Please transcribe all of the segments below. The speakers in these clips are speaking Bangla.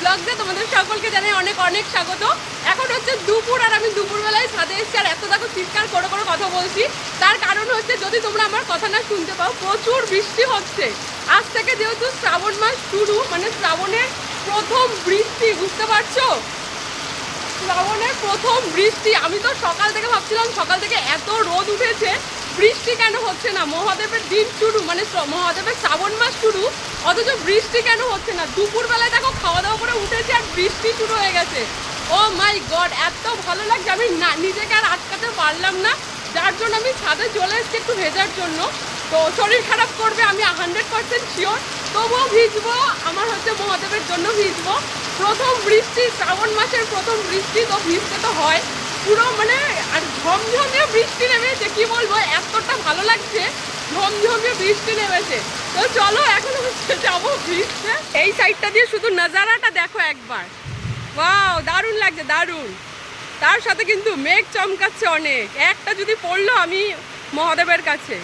ব্লগে তোমাদের সকলকে জানাই অনেক অনেক স্বাগত। এখন হচ্ছে দুপুর আর আমি দুপুরবেলায় ছাদে এসেছি আর এত দেখো চিৎকার করে করে কথা বলছি। তার কারণ হচ্ছে যদি তোমরা আমার কথা না শুনতে পাও, প্রচুর বৃষ্টি হচ্ছে। আজ থেকে যেহেতু শ্রাবণ মাস শুরু মানে শ্রাবণের প্রথম বৃষ্টি, বুঝতে পারছ? শ্রাবণের প্রথম বৃষ্টি। আমি তো সকাল থেকে ভাবছিলাম সকাল থেকে এত রোদ উঠেছে বৃষ্টি কেন হচ্ছে না? মহাদেবের দিন শুরু মানে মহাদেবের শ্রাবণ মাস শুরু, অথচ বৃষ্টি কেন হচ্ছে না? দুপুরবেলায় দেখো খাওয়া দাওয়া করে উঠেছে আর বৃষ্টি শুরু হয়ে গেছে। ও মাই গড, এত ভালো লাগছে। আমি না, নিজেকে আর আটকাতে পারলাম না। যার জন্য আমি ছাদে চলে এসেছি একটু ভেজার জন্য। তো শরীর খারাপ করবে, আমি হান্ড্রেড পার্সেন্ট শিওর তবুও ভিজবো, আমার হচ্ছে মহাদেবের জন্য ভিজবো। প্রথম বৃষ্টি, শ্রাবণ মাসের প্রথম বৃষ্টি তো ভিজতে তো হয়। পুরো মানে আর ঝমঝমিয়ে বৃষ্টি নেমেছে, কি বলব, এতটা ভালো লাগছে ঝমঝমিয়ে বৃষ্টি নেমেছে। তো চলো, এখন যাব ভিজতে এই সাইডটা দিয়ে শুধু নাজারাটা দেখো একবার। ওয়াও দারুণ লাগছে, দারুণ। তার সাথে কিন্তু মেঘ চমকাচ্ছে অনেক। একটা যদি পড়ল আমি মহাদেবের কাছে।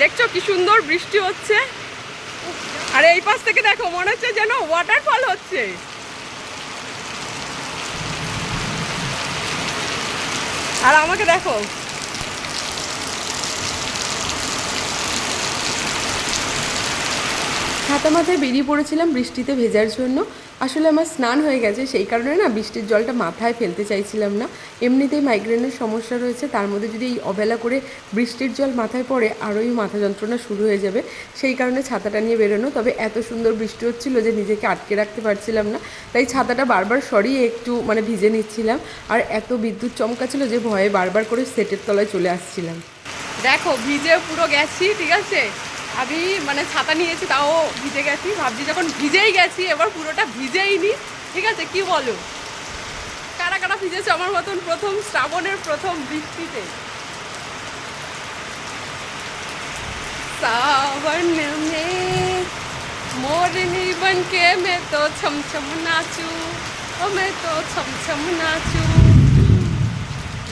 দেখছ কি সুন্দর বৃষ্টি হচ্ছে? আর এই পাশ থেকে দেখো, মনে হচ্ছে যেন ওয়াটারফল হচ্ছে। আর আমাকে দেখো। ছাতা মাথায় বেরিয়ে পড়েছিলাম বৃষ্টিতে ভেজার জন্য। আসলে আমার স্নান হয়ে গেছে, সেই কারণে না বৃষ্টির জলটা মাথায় ফেলতে চাইছিলাম না। এমনিতেই মাইগ্রেনের সমস্যা রয়েছে, তার মধ্যে যদি এই অবেলা করে বৃষ্টির জল মাথায় পড়ে আরোই মাথা যন্ত্রণা শুরু হয়ে যাবে। সেই কারণে ছাতাটা নিয়ে বেরোনো। তবে এত সুন্দর বৃষ্টি হচ্ছিল যে নিজেকে আটকে রাখতে পারছিলাম না। তাই ছাতাটা বারবার সরিয়ে একটু মানে ভিজে নিচ্ছিলাম। আর এত বিদ্যুৎ চমকাছিল যে ভয়ে বারবার করে সেটের তলায় চলে আসছিলাম। দেখো, ভিজে পুরো গেছি, ঠিক আছে? আমি মানে ছাতা নিয়েছি তাও ভিজে গেছি ভাবছি যখন ভিজেই গেছি এবার পুরোটা ভিজেই নি ঠিক আছে কি বলো কারা কারা ভিজেছে আমার মতন প্রথম শ্রাবণের প্রথম বৃষ্টিতে सावन में मोरनी बन के मैं तो छम छम नाचू ও मैं तो छम छम नाचू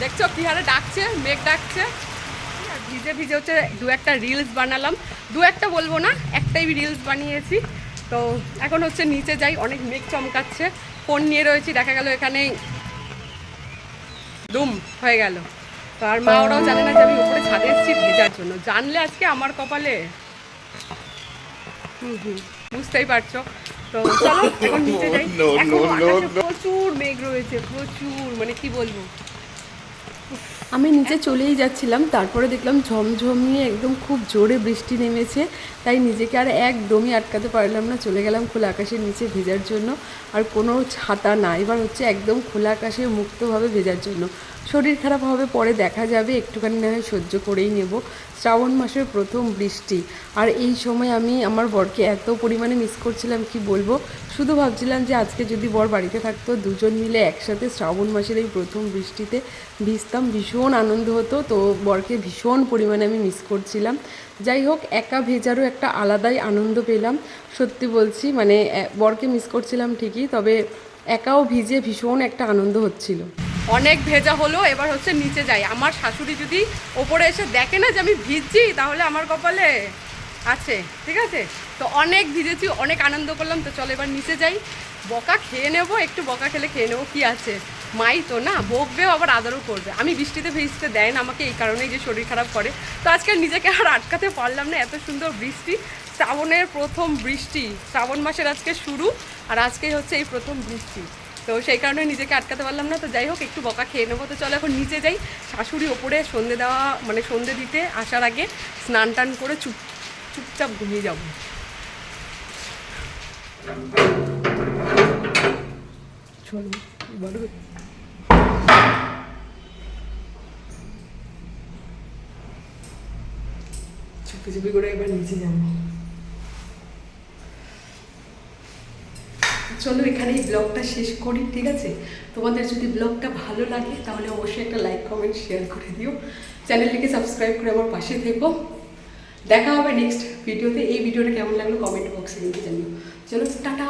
দেখছো কি হারে ডাকছে মেঘ ডাকছে আর ভিজে ভিজে হচ্ছে দু একটা রিলস বানালাম। দু একটা বলব না একটাই রিলস বানিয়েছি। তো এখন হচ্ছে নিচে যাই অনেক মেঘ চমকাচ্ছে। ফোন নিয়ে রয়েছি দেখা গেল এখানেই দুম হয়ে গেল। তো আর মা ওরাও জানে না যে আমি উপরে ছাদে এসেছি ভেজার জন্য। জানলে আজকে আমার কপালে? হুম হুম বুঝতেই পারছ। তো চলো এখন নিচে যাই। এখন. প্রচুর মেঘ রয়েছে প্রচুর মানে কি বলব? আমি নিচে চলেই যাচ্ছিলাম, তারপরে দেখলাম ঝমঝমিয়ে একদম খুব জোরে বৃষ্টি নেমেছে, তাই নিজেকে আর একদমই আটকাতে পারলাম না, চলে গেলাম খোলা আকাশের নিচে ভেজার জন্য, আর কোনো ছাতা না, এবার হচ্ছে একদম খোলা আকাশে মুক্তভাবে ভেজার জন্য। শরীর খারাপ হবে, পরে দেখা যাবে, একটুখানি না হয় সহ্য করেই নেব। শ্রাবণ মাসের প্রথম বৃষ্টি, আর এই সময় আমি আমার বরকে এত পরিমাণে মিস করছিলাম, কি বলব? শুধু ভাবছিলাম যে আজকে যদি বর বাড়িতে থাকতো, দুজন মিলে একসাথে শ্রাবণ মাসের এই প্রথম বৃষ্টিতে ভিজতাম। ভীষণ আনন্দ হতো। তো বরকে ভীষণ পরিমাণে আমি মিস করছিলাম। যাই হোক, একা ভেজারও একটা আলাদাই আনন্দ পেলাম। সত্যি বলছি মানে বরকে মিস করছিলাম ঠিকই, তবে একাও ভিজে ভীষণ একটা আনন্দ হচ্ছিল। অনেক ভেজা হলো, এবার হচ্ছে নিচে যাই। আমার শাশুড়ি যদি ওপরে এসে দেখে না যে আমি ভিজছি, তাহলে আমার কপালে আছে, ঠিক আছে? তো অনেক ভিজেছি, অনেক আনন্দ করলাম। তো চলো এবার নিচে যাই। বকা খেয়ে নেব, একটু বকা খেলে খেয়ে নেব, কী আছে? মাই তো না, বকবেও আবার আদরও করবে। আমি বৃষ্টিতে ভিজতে দেয় না আমাকে, এই কারণেই যে শরীর খারাপ করে। তো আজকে নিজেকে আর আটকাতে পারলাম না, এত সুন্দর বৃষ্টি। শ্রাবণের প্রথম বৃষ্টি, শ্রাবণ মাসের আজকে শুরু, আর আজকেই হচ্ছে এই প্রথম বৃষ্টি। তো সেই কারণে নিজেকে আটকাতে পারলাম না, তো যাই হোক, একটু বকা খেয়ে নেব। তো চলো এখন নিচে যাই, শাশুড়ি ওপরে সন্ধে দেওয়া মানে সন্ধে দিতে আসার আগে স্নান টান করে চুপ, চুপচাপ ঘুমিয়ে যাব। চলো, এবারে চুপি চুপি করে এবার নিচে চলো এখানেই ব্লগটা শেষ করি, ঠিক আছে? তোমাদের যদি ব্লগটা ভালো লাগে, তাহলে অবশ্যই একটা লাইক কমেন্ট শেয়ার করে দিও। চ্যানেলটিকে সাবস্ক্রাইব করে আমার পাশে থেকো। দেখা হবে নেক্সট ভিডিওতে এই ভিডিওটা কেমন লাগল কমেন্ট বক্সে কিন্তু জানিও। চলো, টাটা!